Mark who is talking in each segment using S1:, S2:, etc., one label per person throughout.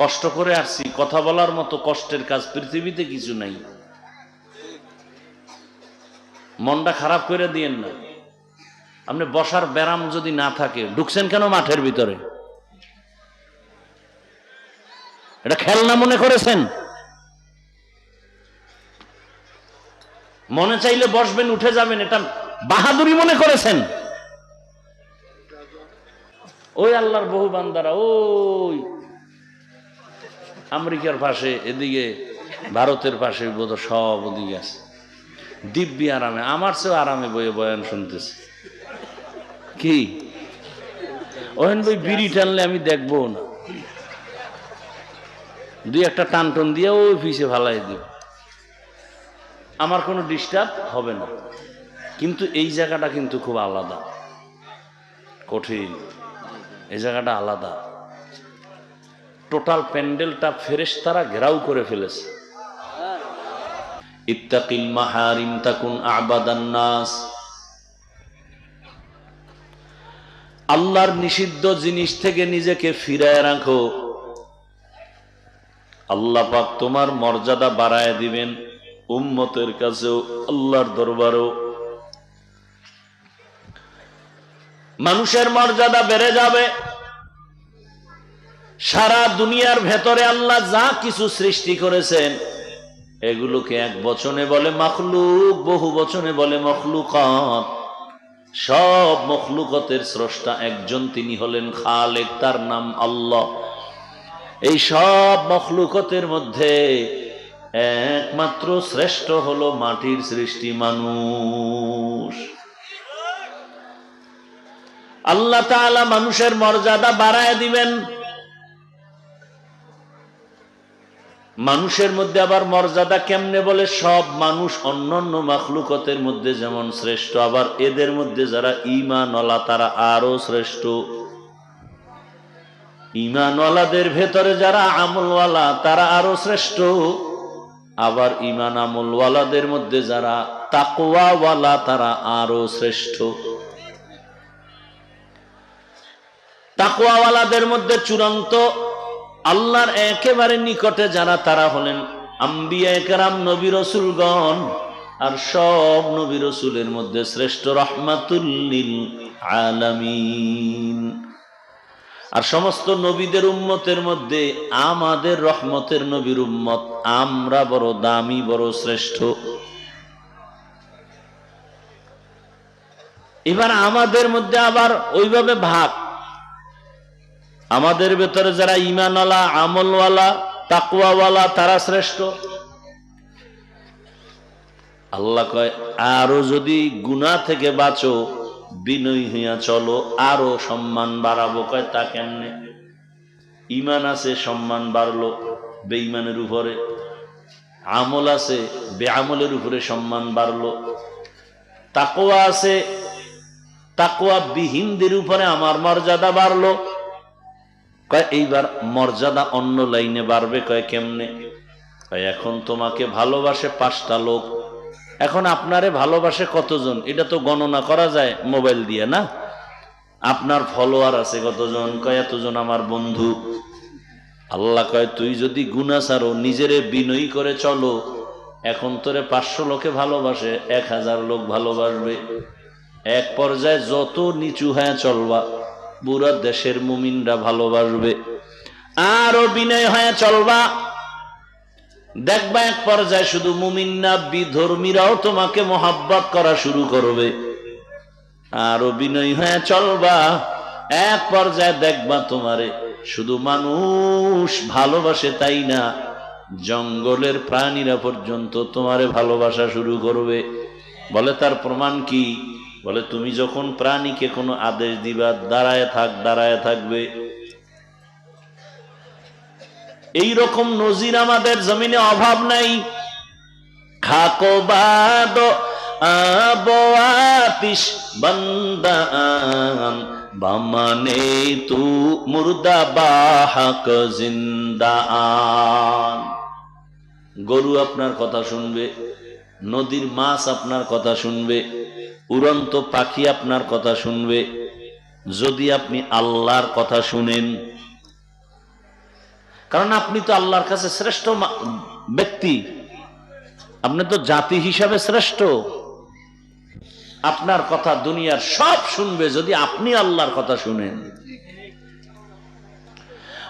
S1: কষ্ট করে আসছি, কথা বলার মতো কষ্টের কাজ পৃথিবীতে কিছু নাই। মনটা খারাপ করে দিয়েন না। আপনি বসার ব্যারাম যদি না থাকে, ঢুকছেন কেন মাঠের ভিতরে? এটা খেলনা মনে করেছেন? মনে চাইলে বসবেন, উঠে যাবেন, এটা বাহাদুরি মনে করেছেন? ওই আল্লাহর বহু বান্দারা, ওই আমেরিকার পাশে, এদিকে ভারতের পাশে বোধ সব ওদিকে আছে। দিব্যি আরামে, আমার চেয়েও আরামে বয়ে বয়ান শুনতেছে। কি? ওহেন বই বিড়ি টানলে আমি দেখব না। দুই একটা টান টন দিয়ে ওই পিছে ভালাই দিব। আমার কোনো ডিস্টার্ব হবে না। কিন্তু এই জায়গাটা কিন্তু খুব আলাদা। কঠিন। এই জায়গাটা আলাদা। টোটাল প্যান্ডেলটা ফেরেশ তারা ঘেরাও করে ফেলেছে। ইত্তাকিল মাহারিম তাকুন আল্লাহর নিষিদ্ধ জিনিস থেকে নিজেকে ফিরায় রাখো। আল্লাহ পাক তোমার মর্যাদা বাড়ায় দিবেন, উম্মতের কাছেও, আল্লাহর দরবারও। মানুষের মর্যাদা বেড়ে যাবে। সারা দুনিয়ার ভেতরে আল্লাহ যা কিছু সৃষ্টি করেছেন, এগুলোকে এক বচনে বলে মখলুক, বহু বচনে বলে মখলুকাত। সব মখলুকতের স্রষ্টা একজন, তিনি হলেন খালেক, তার নাম আল্লাহ। এই সব মখলুকতের মধ্যে একমাত্র শ্রেষ্ঠ হলো মাটির সৃষ্টি মানুষ। আল্লাহ তাআলা মানুষের মর্যাদা বাড়ায় দিবেন। মানুষের মধ্যে আবার মর্যাদা কেমনে বলে? সব মানুষ অন্যান্য মাখলুকতের মধ্যে যেমন শ্রেষ্ঠ, আবার এদের মধ্যে যারা ইমানওয়ালা তারা আরও শ্রেষ্ঠ। ইমানওয়ালাদের ভেতরে যারা আমলওয়ালা, তারা আরও শ্রেষ্ঠ। আবার ইমান আমলওয়ালাদের মধ্যে যারা তাকওয়াওয়ালা, তারা আরও শ্রেষ্ঠ। তাকওয়াওয়ালাদের মধ্যে চূড়ান্ত আল্লাহর একেবারে নিকটে যারা তারা হলেন আম্বিয়া একরাম নবী রসুলগণ আর সব নবী রসুলের মধ্যে শ্রেষ্ঠ রহমাতুল্লিল আলামিন। আর সমস্ত নবীদের উম্মতের মধ্যে আমাদের রহমতের নবীর উম্মত আমরা বড় দামি, বড় শ্রেষ্ঠ। এবার আমাদের মধ্যে আবার ওইভাবে ভাগ। আমাদের ভেতরে যারা ইমানওয়ালা আমলওয়ালা তাকুয়াওয়ালা তারা শ্রেষ্ঠ। আল্লাহ কয়, আরও যদি গুণা থেকে বাঁচো, বিনয় হইয়া চলো, আরও সম্মান বাড়াবো। কয়, তা কেমনে? ইমান আছে, সম্মান বাড়লো বেঈমানের উপরে। আমল আছে, বেআমলের উপরে সম্মান বাড়লো। তাকোয়া আছে তাকোয়া বিহীনদের উপরে আমার মর্যাদা বাড়লো। কয়, এইবার মর্যাদা অন্য লাইনে বাড়বে, কয়, কেমনে? কয়, এখন তোমাকে ভালোবাসে পাঁচটা লোক। এখন আপনারে ভালোবাসে কতজন? এটা তো গণনা করা যায় মোবাইল দিয়ে, না? আপনার ফলোয়ার আছে কতজন? কয়, এতজন আমার বন্ধু। আল্লাহ কয়, তুই যদি গুণা ছাড়ো, নিজেরে বিনয়ী করে চলো। এখন তোরে পাঁচশো লোকে ভালোবাসে, এক হাজার লোক ভালোবাসবে। এক পর্যায়ে যত নিচু হয়ে চলবা। পুরা দেশের মুমিনরা ভালোবাসবে। আরও বিনয় হয়ে চলবা। দেখবা এক পর্যায়ে শুধু মুমিন্না বিধর্মীরাও তোমাকে মোহাব্বত করা শুরু করবে। আরও বিনয় হয়ে চলবা। এক পর্যায়ে দেখবা তোমারে শুধু মানুষ ভালোবাসে তাই না, জঙ্গলের প্রাণীরা পর্যন্ত তোমারে ভালোবাসা শুরু করবে। বলে তার প্রমাণ কি? বলে, তুমি যখন প্রাণীকে কোনো আদেশ দিবা, দাঁড়ায় থাক, দাঁড়ায় থাকবে। এই রকম নজির আমাদের জমিনে অভাব নাই। খাকো বাদ আতিস বন্দান, বামানে তু মুর্দা বাহাক জিন্দান। গরু আপনার কথা শুনবে, নদীর মাছ আপনার কথা শুনবে। উড়ন্ত পাখি আপনার কথা শুনবে যদি আপনি আল্লাহর কথা শুনেন কারণ আপনি তো আল্লাহর কাছে শ্রেষ্ঠ মা- ব্যক্তি আপনি তো জাতি হিসাবে শ্রেষ্ঠ আপনার কথা দুনিয়ার সব শুনবে যদি আপনি আল্লাহর কথা শুনেন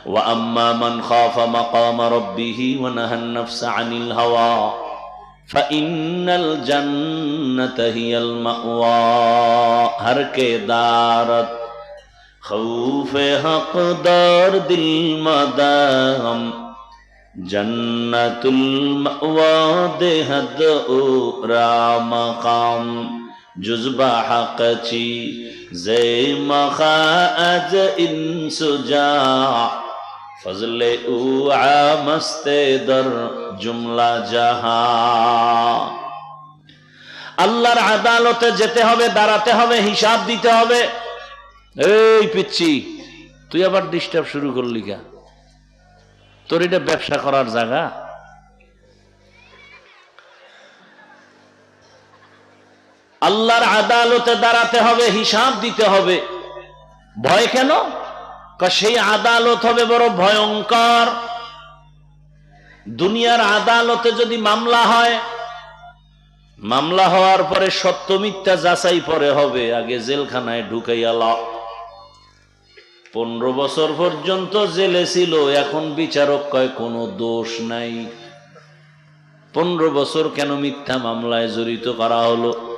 S1: وأما من خاف مقام ربه ونهى النفس عن الهوى فإن الجنة هي المأوى. ہر کے دارت خوف حق دار دل مدام جنت المأوى دهد را مقام. جزبہ حق چی؟ زی مخاعد انسجا ফজলে উ আস্তে দর জুমলা জাহা। আল্লাহর আদালতে যেতে হবে, দাঁড়াতে হবে, হিসাব দিতে হবে। এই পিচ্ছি, তুই আবার ডিস্টার্ব শুরু করলি কা? তোর এটা ব্যবসা করার জায়গা? আল্লাহর আদালতে দাঁড়াতে হবে, হিসাব দিতে হবে। ভয় কেন? সেই আদালত হবে বড় ভয়ঙ্কর। দুনিয়ার আদালতে যদি মামলা হয়, মামলা হওয়ার পরে সত্য মিথ্যা যাচাই পরে হবে, আগে জেলখানায় ঢুকাইয়া লাও। পনেরো বছর পর্যন্ত জেলে ছিল, এখন বিচারক কয়, কোনো দোষ নাই। পনেরো বছর কেন মিথ্যা মামলায় জড়িত করা হলো?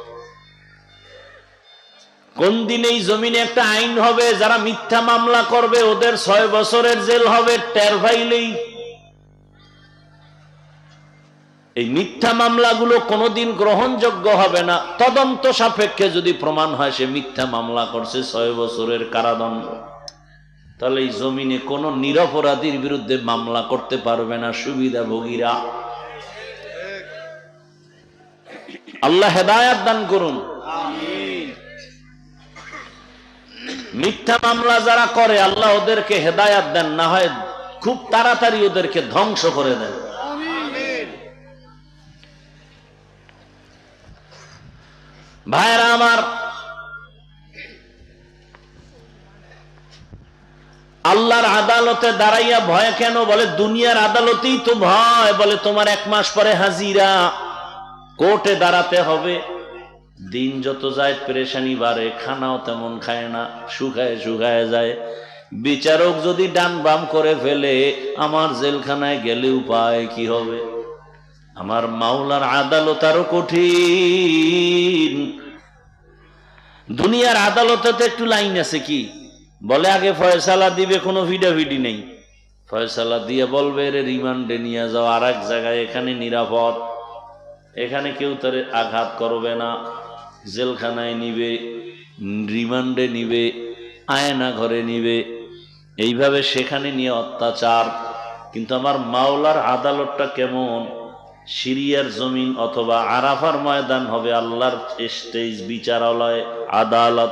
S1: কোন দিন এই জমিনে একটা আইন হবে, যারা মিথ্যা মামলা করবে, ওদের ছয় বছরের জেল হবে, টের পাইলেই। এই মিথ্যা মামলাগুলো কোনোদিন গ্রহণযোগ্য হবে না। তদন্ত সাপেক্ষে যদি প্রমাণ হয় সে মিথ্যা মামলা করছে, ছয় বছরের কারাদণ্ড। তাহলে এই জমিনে কোনো নিরপরাধীর বিরুদ্ধে মামলা করতে পারবে না সুবিধাভোগীরা। আল্লাহ হেদায়াত দান করুন। মিথ্যা মামলা যারা করে, আল্লাহ ওদেরকে হেদায়াত দেন, না হয় খুব তাড়াতাড়ি ওদেরকে ধ্বংস করে দেন। ভাইরা আমার, আল্লাহর আদালতে দাঁড়াইয়া ভয় কেন? বলে, দুনিয়ার আদালতেই তো ভয়। বলে, তোমার এক মাস পরে হাজিরা, কোর্টে দাঁড়াতে হবে। দিন যত যায়, পেরেশানি বাড়ে, খানাও তেমন খায় না, শুকায় শুকায় যায়। বিচারক যদি ডান বাম করে ফেলে, আমার জেলখানায় গেলে উপায় কি হবে? আমার মাওলার আদালত আরও কঠিন। দুনিয়ার আদালতে তো একটু লাইন আছে কি? বলে আগে ফয়সালা দিবে, কোনো ভিডাভিডি নেই। ফয়সালা দিয়ে বলবে, রে, রিমান্ডে নিয়ে যাও আর এক জায়গায়, এখানে নিরাপদ। এখানে কেউ তার আঘাত করবে না। জেলখানায় নিবে, রিমান্ডে নিবে, আয়না ঘরে নিবে। এইভাবে সেখানে নিয়ে অত্যাচার। কিন্তু আমার মাওলার আদালতটা কেমন? সিরিয়ার জমিন অথবা আরাফার ময়দান হবে আল্লাহর স্টেজ বিচারালয়, আদালত।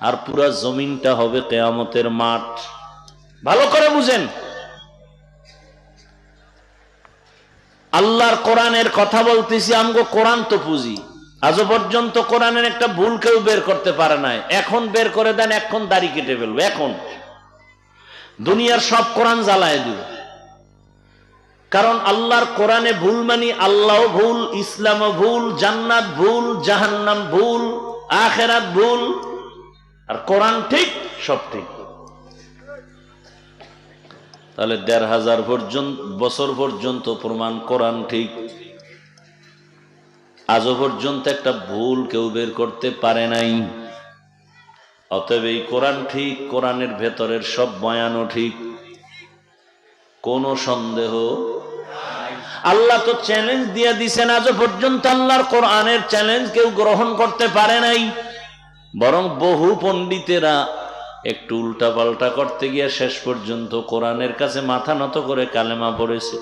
S1: আর পুরা জমিনটা হবে কেয়ামতের মাঠ। ভালো করে বুঝেন। আল্লাহর কোরআনের কথা বলতেছি, আমগো কোরআন তো পুঁজি। আজও পর্যন্ত কোরআনের একটা ভুল কেউ বের করতে পারে নাই। এখন বের করে দেন, এখন দাড়ি কেটে ফেলব, এখন। দুনিয়ার সব কোরআন জ্বালায় দিব। কারণ আল্লাহর কোরআনে ভুল মানি, আল্লাহ ভুল, ইসলাম ভুল, জান্নাত ভুল, জাহান্নাম ভুল, আখেরাত ভুল। আর কোরআন ঠিক, সব ঠিক। তাহলে দেড় হাজার পর্যন্ত, বছর পর্যন্ত প্রমাণ কোরআন ঠিক। আজও পর্যন্ত একটা ভুল কেউ বের করতে পারে নাই। অতএব এই কোরআন ঠিক, কোরআনের ভেতরের সব বয়ানও ঠিক। কোনো সন্দেহ আল্লাহ তো চ্যালেঞ্জ দিয়ে দিছেন, আজও পর্যন্ত আল্লাহর কোরআনের চ্যালেঞ্জ কেউ গ্রহণ করতে পারে নাই। বরং বহু পণ্ডিতেরা একটু উল্টা পাল্টা করতে গিয়ে শেষ পর্যন্ত কোরআনের কাছে মাথা নত করে কালেমা পড়েছে।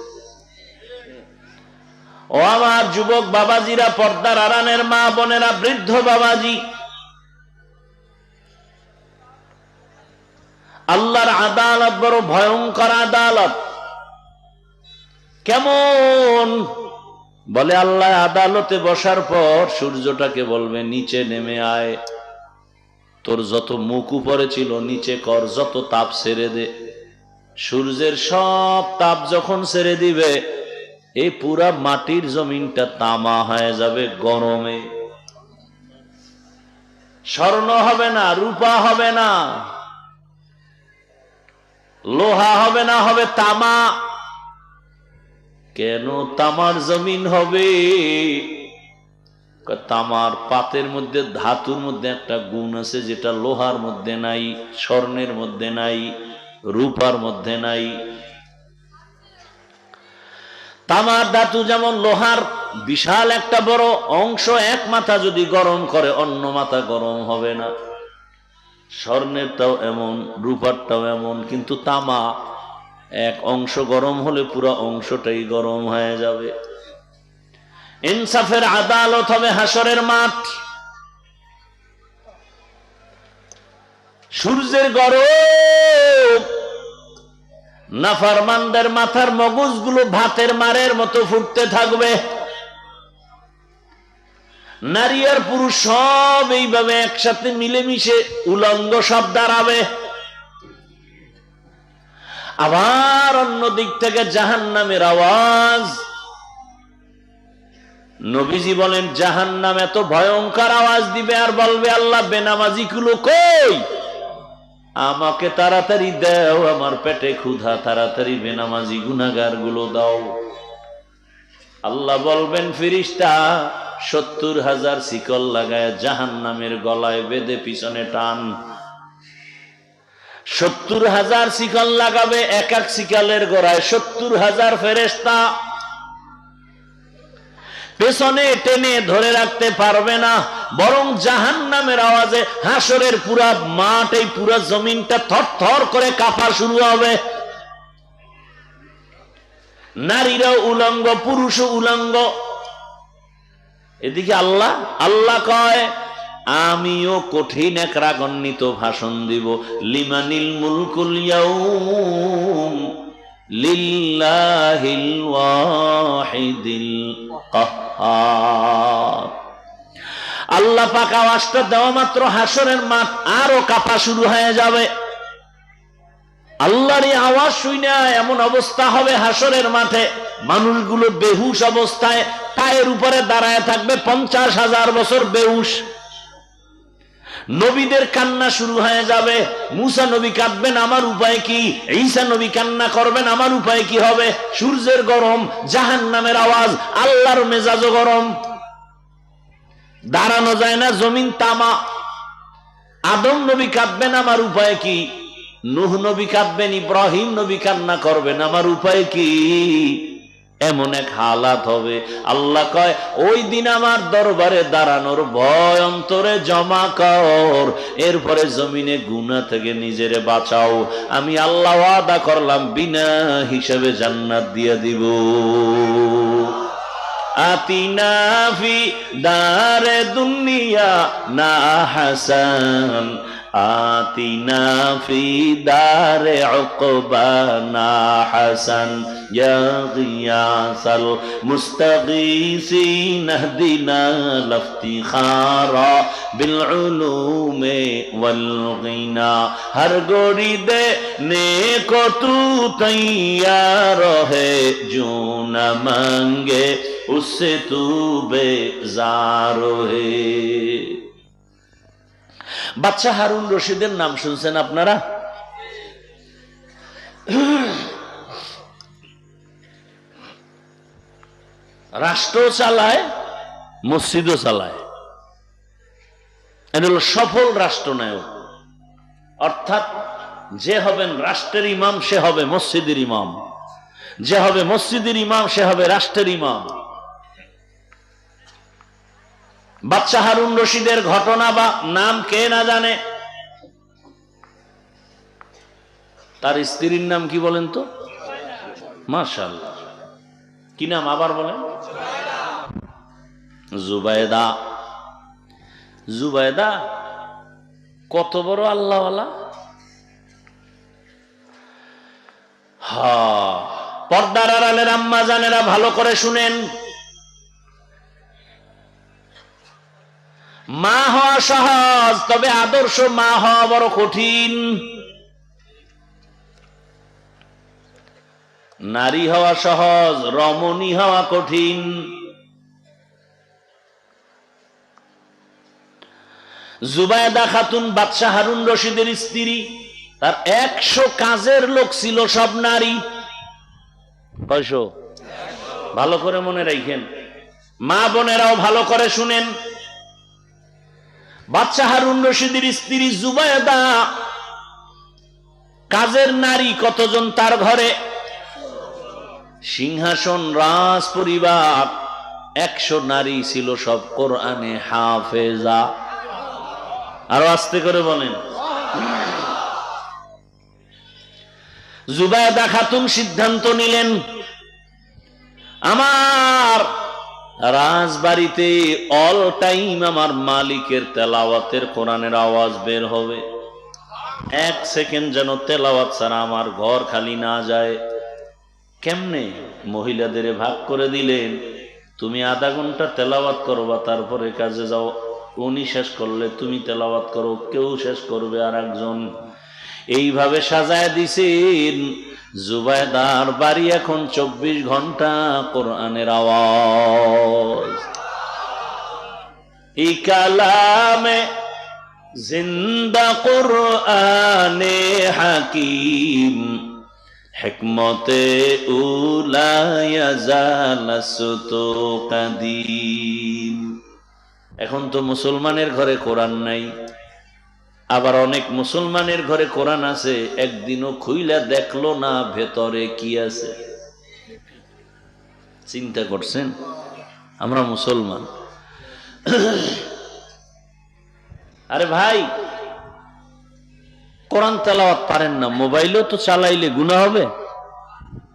S1: ও আমার যুবক বাবাজিরা, পর্দার আরানের মা বোনেরা, বৃদ্ধ বাবাজি। আল্লাহর আদালত বড় ভয়ঙ্কর আদালত। কেমন? বলে আল্লাহ আদালতে বসার পর সূর্যটাকে বলবে, নিচে নেমে আয়। তোর যত মুখ উপরে ছিল, নিচে কর, যত তাপ ছেড়ে দে। সূর্যের সব তাপ যখন ছেড়ে দিবে এই পুরা মাটির জমিনটা তামা হয়ে যাবে গরমে। স্বর্ণ হবে না, রূপা হবে না, লোহা হবে না, হবে তামা। কেন তামার জমিন হবে? তামার পাতের মধ্যে, ধাতুর মধ্যে একটা গুণ আছে যেটা লোহার মধ্যে নাই, স্বর্ণের মধ্যে নাই, রূপার মধ্যে নাই। তামার ধাতু যেমন লোহার বিশাল একটা বড় অংশ, এক মাথা যদি গরম করে, অন্য মাথা গরম হবে না। স্বর্ণেরটাও এমন রূপারটাও এমন, কিন্তু তামা এক অংশ গরম হলে পুরো অংশটাই গরম হয়ে যাবে। ইনসাফের আদালত হবে হাসরের মাঠ। সূর্যের গরম নাফারমানদের মাথার মগজগুলো ভাতের মারের মতো ফুটতে থাকবে। নারী আর পুরুষ সব এইভাবে একসাথে মিলেমিশে উলঙ্গ সব দাঁড়াবে। আবার অন্য দিক থেকে জাহান নামের আওয়াজ। নবীজি বলেন জাহান নাম এত ভয়ঙ্কর আওয়াজ দিবে আর বলবে, আল্লাহ বেনামাজি গুলো কই? আমাকে তাড়াতাড়ি দাও, আমার পেটে ক্ষুধা, তাড়াতাড়ি বেনামাজি গুনাগারগুলো দাও। আল্লাহ বলবেন, ফিরিস্তা, সত্তর হাজার শিকল লাগায় জাহান নামের গলায় বেঁধে পিছনে টান। সত্তর হাজার শিকল লাগাবে, এক এক শিকালের গড়ায় সত্তর হাজার ফেরেস্তা পেছনে টেনে ধরে রাখতে পারবে না, বরং জাহান নামের আওয়াজে হাসরের পুরা মাঠ, এই পুরা জমিনটা থর থর করে কাঁপা শুরু হবে। নারীরাও উলঙ্গ, পুরুষও উলঙ্গ। এদিকে আল্লাহ আল্লাহ কয়, আমিও কঠিন এক রাগান্বিত ভাষণ দিব। লিমানিল মুলকুল লিল্লাহিল ওয়াহিদিল আল্লাহ পাক আওয়াজটা দেওয়া মাত্র হাসরের মাঠ আরও কাঁপা শুরু হয়ে যাবে। আল্লাহর এই আওয়াজ শুনে এমন অবস্থা হবে হাসরের মাঠে। মানুষগুলো বেহুশ অবস্থায় পায়ের উপরে দাঁড়ায় থাকবে পঞ্চাশ হাজার বছর বেহুশ। নবীদের কান্না শুরু হয়ে যাবে। মুসা নবী কাঁদবেন, আমার উপায় কি? ঈসা নবী কান্না করবেন, আমার উপায় কি হবে? সূর্যের গরম জাহান নামের আওয়াজ, আল্লাহর মেজাজও গরম। দাঁড়ানো যায় না, জমিন তামা। আদম নবী কাঁদবেন, আমার উপায় কি? নুহ নবী কাঁদবেন, ইব্রাহিম নবী কান্না করবেন, আমার উপায় কি? এমন এক হালাত হবে। আল্লাহ কয়, ওই দিন আমার দরবারে দাঁড়ানোর ভয় অন্তরে জমা কর। এরপরে জমিনে গুনা থেকে নিজেরে বাঁচাও। আমি আল্লাহ আদা করলাম, বিনা হিসেবে জান্নাত দিয়ে দিব। আতিনাফি দারে দুনিয়া না হাসান। আতিনাফি দারে অকবা না হাসান। یا غیاس المستغیثین اہدنا لافتخارا بالعلوم والغنا ہر گوڑی دے نیکو تو تیار ہے، جو نہ مانگے، اس سے تو بے زار ہے۔ بچہ بادشاہ ہارون رشیدের নাম শুনছেন رہا রাষ্ট্র চালায়, মসজিদও চালায়। এটা হলো সফল রাষ্ট্রনায়ক। অর্থাৎ যে হবেন রাষ্ট্রের ইমাম, সে হবে মসজিদের ইমাম। যে হবে মসজিদের ইমাম, সে হবে রাষ্ট্রের ইমাম। বাচ্চা হারুন রশিদের ঘটনা বা নাম কে না জানে? তার স্ত্রীর নাম কি বলেন তো? মার্শাল কি নাম আবার বলেন? জুবায়দা। জুবায়দা কত বড় আল্লাহওয়ালা? হা পর্দার আড়ালের আম্মা জানেরা ভালো করে শুনেন। মা হওয়া সহজ, তবে আদর্শ মা হওয়া বড় কঠিন। নারী হওয়া সহজ, রমণী হওয়া কঠিন। জুবায়দা খাতুন বাদশাহ হারুন রশিদের স্ত্রী, তার একশো কাজের লোক ছিল সব নারী। কয়শো? ভালো করে মনে রাখেন। মা বোনেরাও ভালো করে শুনেন। বাদশাহ হারুন রশিদের স্ত্রী জুবায়দা কাজের নারী কতজন তার ঘরে? সিংহাসন রাজ পরিবার একশো নারী ছিল সব কোরআনে হাফেজা। আরও আস্তে করে বলেন। জুবায়দা খাতুন সিদ্ধান্ত নিলেন, আমার রাজবাড়িতে অল টাইম আমার মালিকের তেলাওয়াতের কোরআনের আওয়াজ বের হবে। এক সেকেন্ড যেন তেলাওয়াত ছাড়া আমার ঘর খালি না যায়। কেমনে মহিলাদের ভাগ করে দিলেন? তুমি আধা ঘণ্টা তেলাওয়াত করবা, তারপরে কাজে যাও। উনি শেষ করলে তুমি তেলাওয়াত করো, কেউ শেষ করবে আর একজন এইভাবে সাজায় দিছেন জুবায়দার বাড়ি এখন চব্বিশ ঘণ্টা কোরআনের আওয়াজ। এই কালামে জিন্দা কোরআনে হাকিম, হেকমতে উলায়াজালাসতো কাদিম। এখন তো মুসলমানের ঘরে কোরআন নাই। আবার অনেক মুসলমানের ঘরে কোরআন আছে, একদিনও খুইলা দেখল না ভেতরে কি আছে। চিন্তা করছেন? আমরা মুসলমান। আরে ভাই, কোরআন তেলাওয়াত পারেন না, মোবাইলও তো চালাইলে গুণা হবে।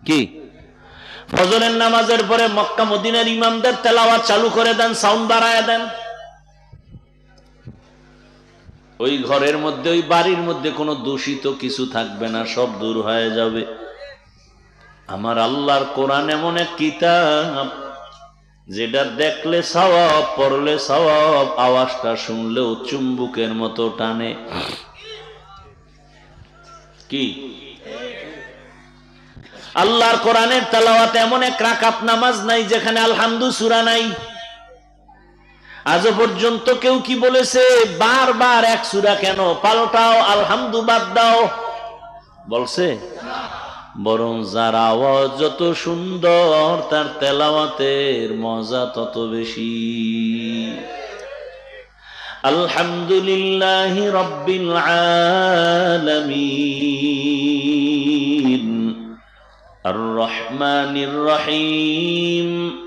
S1: কি? ফজরের নামাজের পরে মক্কা মদিনার ইমামদের তেলাওয়াত চালু করে দেন, সাউন্ড বাড়ায় দেন। ওই ঘরের মধ্যে, ওই বাড়ির মধ্যে কোনো দূষিত কিছু থাকবে না, সব দূর হয়ে যাবে। আমার আল্লাহর কোরআন এমন এক কিতাব, যেটা দেখলে সওয়াব, পড়লে সওয়াব, আওয়াজটা শুনলেও চুম্বুকের মতো টানে। কি? আল্লাহর কোরআনের তালাওয়াত এমন এক রাকাত নামাজ নাই, যেখানে আলহামদু সুরা নাই। আজও পর্যন্ত কেউ কি বলেছে, বারবার এক সুরা কেন? পাল্টাও আলহামদু বাদ দাও। বলছে, বরং যার আওয়াজ যত সুন্দর, তার তেলাওয়াতের মজা তত বেশি। আলহামদুলিল্লাহ রব্বিল আলামিন। আর রহিম।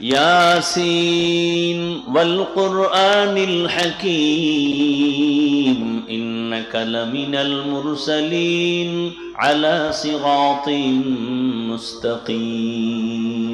S1: ياسين والقرآن الحكيم إنك لمن المرسلين على صراط مستقيم.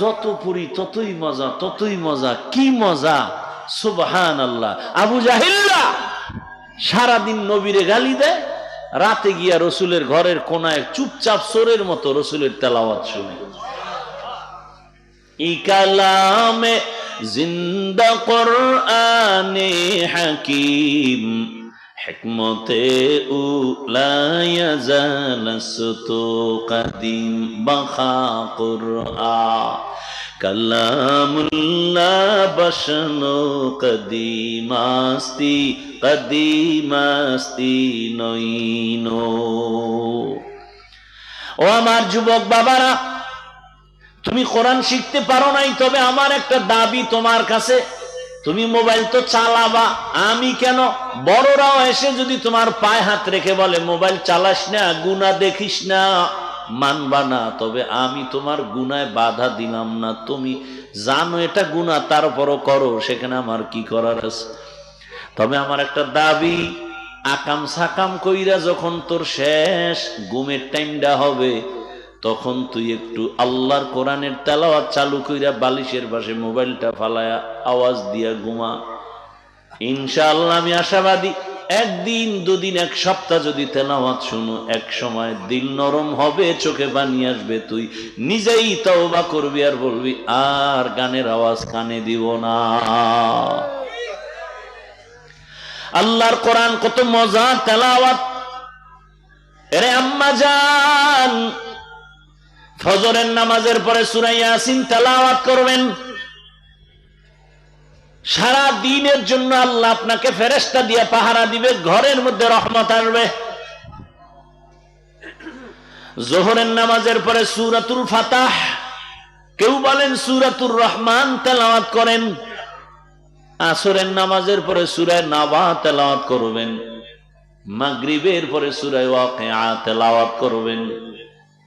S1: যত পুরি ততই মজা ততই মজা। কি মজা? সুবহান আল্লাহ আবু জাহিল্লা সারাদিন নবীরে গালি দেয়, রাতে গিয়া রসুলের ঘরের কোনায় চুপচাপ সোরের মতো রসুলের তেলাওয়াত শুনে। ই কালামে জিন্দা কোরআনে হাকিম হিকমতে জালসতু কদিম বখা কুরআন কালামুল্লাহ বসনো কদিমাস্তি কদিমাস্তি নইনো। ও আমার যুবক বাবারা, তুমি কোরআন শিখতে পারো নাই, তবে আমার একটা দাবি তোমার কাছে। তুমি মোবাইল তো চালাবা। আমি কেন? বড়রাও এসে যদি তোমার পায়ে হাত রেখে বলে, মোবাইল চালাস না গুনা দেখিস না। মানবা না, তবে আমি তোমার গুনায় বাধা দিলাম না। তুমি জানো এটা গুণা তারপরও করো, সেখানে আমার কি করার আছে? তবে আমার একটা দাবি, আকাম সাকাম কইরা যখন তোর শেষ, ঘুমের টাইমটা হবে তখন তুই একটু আল্লাহর কোরআনের তেলাওয়াত চালু কইরা বালিশের পাশে মোবাইলটা ফালায়া আওয়াজ দিয়া ঘুমা। ইনশাআল্লাহ আমি আশাবাদী, একদিন দুদিন এক সপ্তাহ যদি তেলাওয়াত শুনো, এক সময় দিল নরম হবে, চোখে পানি আসবে, তুই নিজেই তওবা করবি আর বলবি, আর গানের আওয়াজ কানে দিব না। আল্লাহর কোরআন কত মজা তেলাওয়াত। এরে আম্মা জান ফজরের নামাজের পরে সুরাই ইয়াসিন তেলাওয়াত করবেন। সারা দিনের জন্য আল্লাহ আপনাকে ফেরেস্তা দিয়ে পাহারা দিবে, ঘরের মধ্যে রহমত আসবে জোহরের নামাজের পরে সুরাতুল ফাতাহ, কেউ বলেন সুরাতুর রহমান তেলাওয়াত করেন, আসরের নামাজের পরে সুরায় নাবা তেলাওয়াত করবেন, মাগরিবের পরে সুরায় ওয়াকিয়া তেলাওয়াত করবেন।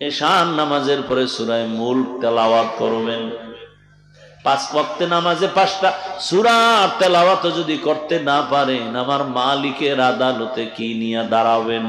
S1: এশান নামাজের পরে সুরায় মূল তেলাওয়াত করবেন। পাঁচ পক্ষে নামাজে পাঁচটা সুরার তেলাওয়াত যদি করতে না পারেন, আমার মালিকের আদালতে কি নিয়ে দাঁড়াবেন?